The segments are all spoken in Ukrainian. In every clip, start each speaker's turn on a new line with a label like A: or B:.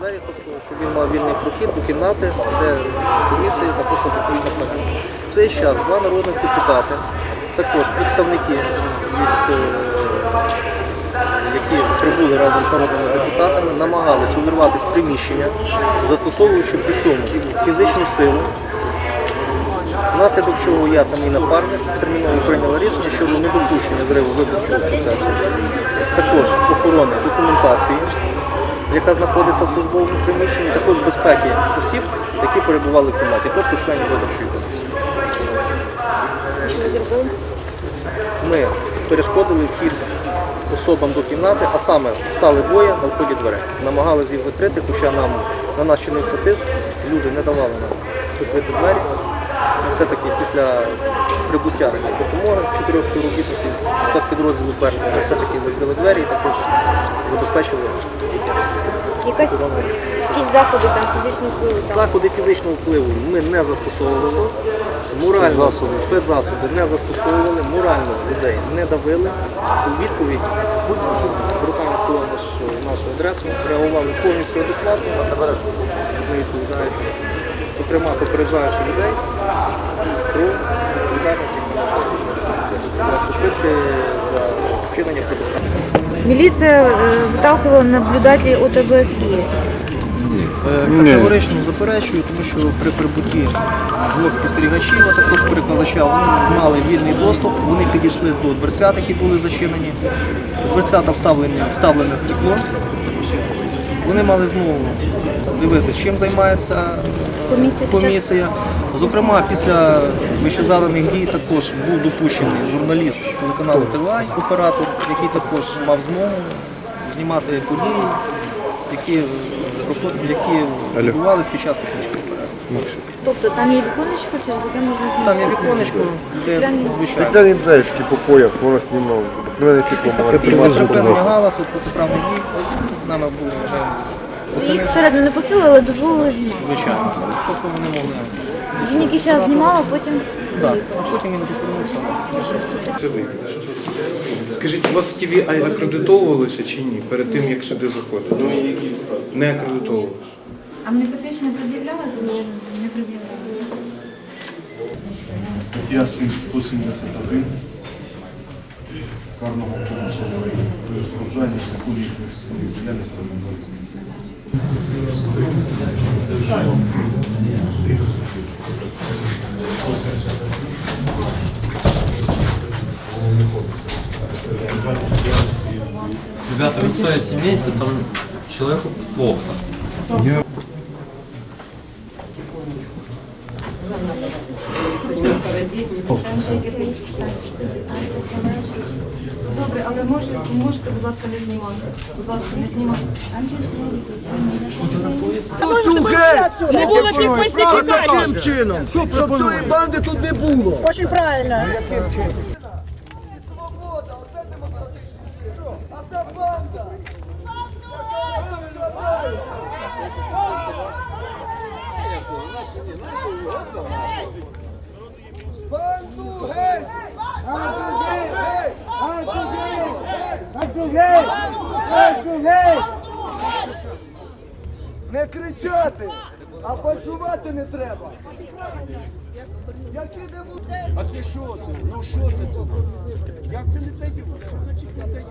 A: двері, тобто, щоб він мав вільний прохід до кімнати, де комісія знаходиться технічна служба. В цей час два народних депутати, також представники, е, які прибули разом з народними депутатами, намагалися увірватися в приміщення, застосовуючи при фізичну силу. Внаслідок чого я та мій напарник терміново прийняли рішення щодо недопущення зриву виборчого процесу, також охорони документації, яка знаходиться в службовому приміщенні, також безпеки осіб, які перебували в кімнаті, тобто членів виборчої комісії. Ми перешкодили вхід особам до кімнати, а саме стали двоє на вході дверей. Намагалися їх закрити, хоча нам на нас чинився тиск, люди не давали нам закрити двері. Все-таки після прибуття допомоги чотирьох співробітників спецпідрозділу першого все-таки закрили двері і також забезпечили
B: Якась, якісь заходи там фізичного впливу. Там.
A: заходи фізичного впливу. Ми не застосовували, морально спецзасоби не застосовували, морально людей не давили. У відповідь руками склали наш, нашу адресу, реагували повністю адекватно, ми відповідаючи на це. Зокрема, попереджаючи людей про відповідальність, яку може наступити за вчинення протиправних.
B: Милиция э, выталкивала наблюдателей от ОБСП.
A: Категорично заперечую, тому що при прибутті двох спостерігачів, а також перекладача, вони мали вільний доступ, вони підійшли до дверцят, які були зачинені. Дверцята вставлені, вставлене стекло. Вони мали змогу дивитися, чим займається
B: Комісія
A: комісія. Зокрема, після вищезаданих дій також був допущений журналіст телеканалу ТВА, оператор, який також мав змогу знімати події, які, які відбувалися під час технічної перерви.
B: Тобто там є віконечко, через яке можна
A: Там є віконечко, де звичайно.
C: Стеклянні двері по пояс, можна знімав.
A: Після, припинення галасу протиправних дій нами було ми
B: Їх всередину не пустили, але дозволили знімати.
A: звичайно. Тобто вони могли.
B: Він якийсь час знімав, а потім
A: Так, а потім він розвернувся.
D: Скажіть, у вас ТВ акредитовувалися чи ні перед тим, як сюди заходити? Ну, не акредитовувалися.
B: А мені посвідчення пред'являлося? Не пред'являли.
E: Стаття 171 Карного про розпоряджання законів професійної діяльності журналістів.
F: Ребята, вы свое семейте, там человеку плохо.
G: Я... Не але може, можете, будь ласка, не знімати. Будь ласка, не знімати.
H: Не було тих фальсифікацій. Таким чином? Щоб цієї банди тут не було. Очень правильно.
I: Свобода, оце демократичний світ. А це банда. Банду геть! Банду геть! Банду геть! Банду геть! Не кричати, а фальшувати не треба. Які депутати?
H: А це що це? Ну що це це? Як це не дають? Що значить не дають?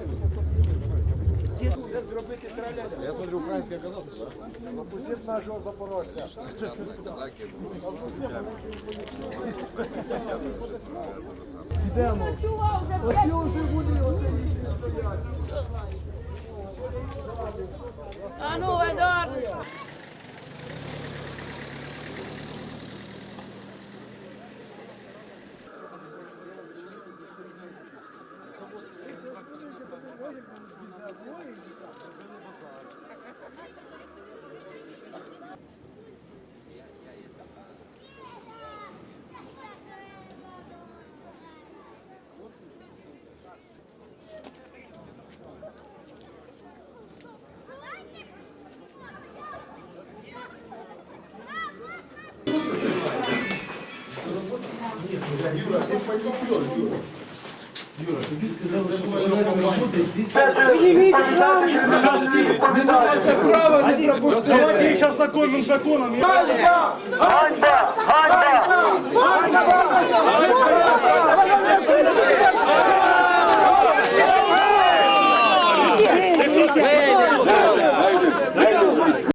H: Є це зробити траля. Я смотрю, українське казахство, так? Опустіть нашого Запорожця.
I: Йдемо. Оці вже вони, Юра, ты пойдешь,
H: Юра. Юра, тобі сказали, що починається робота і
E: Давайте їх ознакомим з законом.
J: Ганьба! Ганьба! Ганьба! Ганьба!